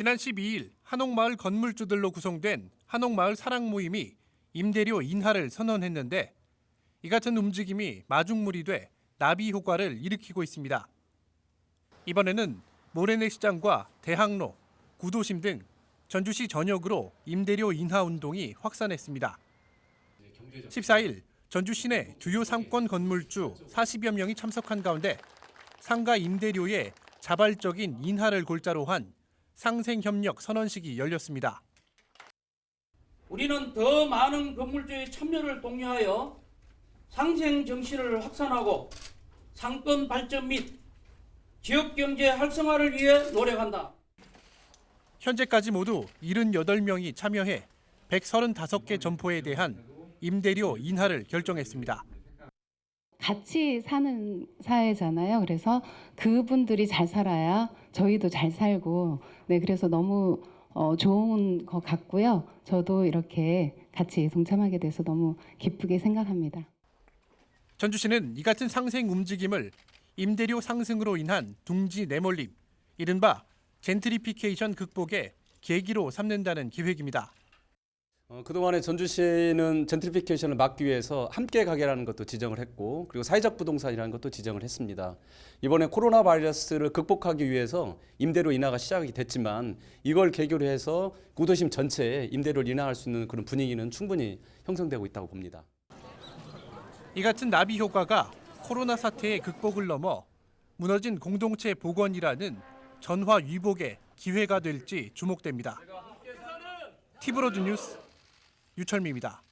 지난 12일 한옥마을 건물주들로 구성된 한옥마을 사랑 모임이 임대료 인하를 선언했는데 이 같은 움직임이 마중물이 돼 나비 효과를 일으키고 있습니다. 이번에는 모래내 시장과 대학로, 구도심 등 전주시 전역으로 임대료 인하 운동이 확산했습니다. 14일 전주 시내 주요 상권 건물주 40여 명이 참석한 가운데 상가 임대료의 자발적인 인하를 골자로 한 상생협력 선언식이 열렸습니다. 우리는 더 많은 건물주의 참여를 독려하여 상생 정신을 확산하고 상권 발전 및 지역 경제 활성화를 위해 노력한다. 현재까지 모두 78명이 참여해 135개 점포에 대한 임대료 인하를 결정했습니다. 같이 사는 사회잖아요. 그래서 그분들이 잘 살아야 저희도 잘 살고, 네, 그래서 너무 어, 좋은 것 같고요. 저도 이렇게 같이 동참하게 돼서 너무 기쁘게 생각합니다. 전주시는 이 같은 상생 움직임을 임대료 상승으로 인한 둥지 내몰림, 이른바 젠트리피케이션 극복의 계기로 삼는다는 기획입니다. 어, 그동안에 전주시는 젠트리피케이션을 막기 위해서 함께 가게라는 것도 지정을 했고 그리고 사회적 부동산이라는 것도 지정을 했습니다. 이번에 코로나 바이러스를 극복하기 위해서 임대료 인하가 시작이 됐지만 이걸 계기로 해서 구도심 전체에 임대료를 인하할 수 있는 그런 분위기는 충분히 형성되고 있다고 봅니다. 이 같은 나비 효과가 코로나 사태의 극복을 넘어 무너진 공동체 복원이라는 전화 위복의 기회가 될지 주목됩니다. 티브로드 뉴스 유철미입니다.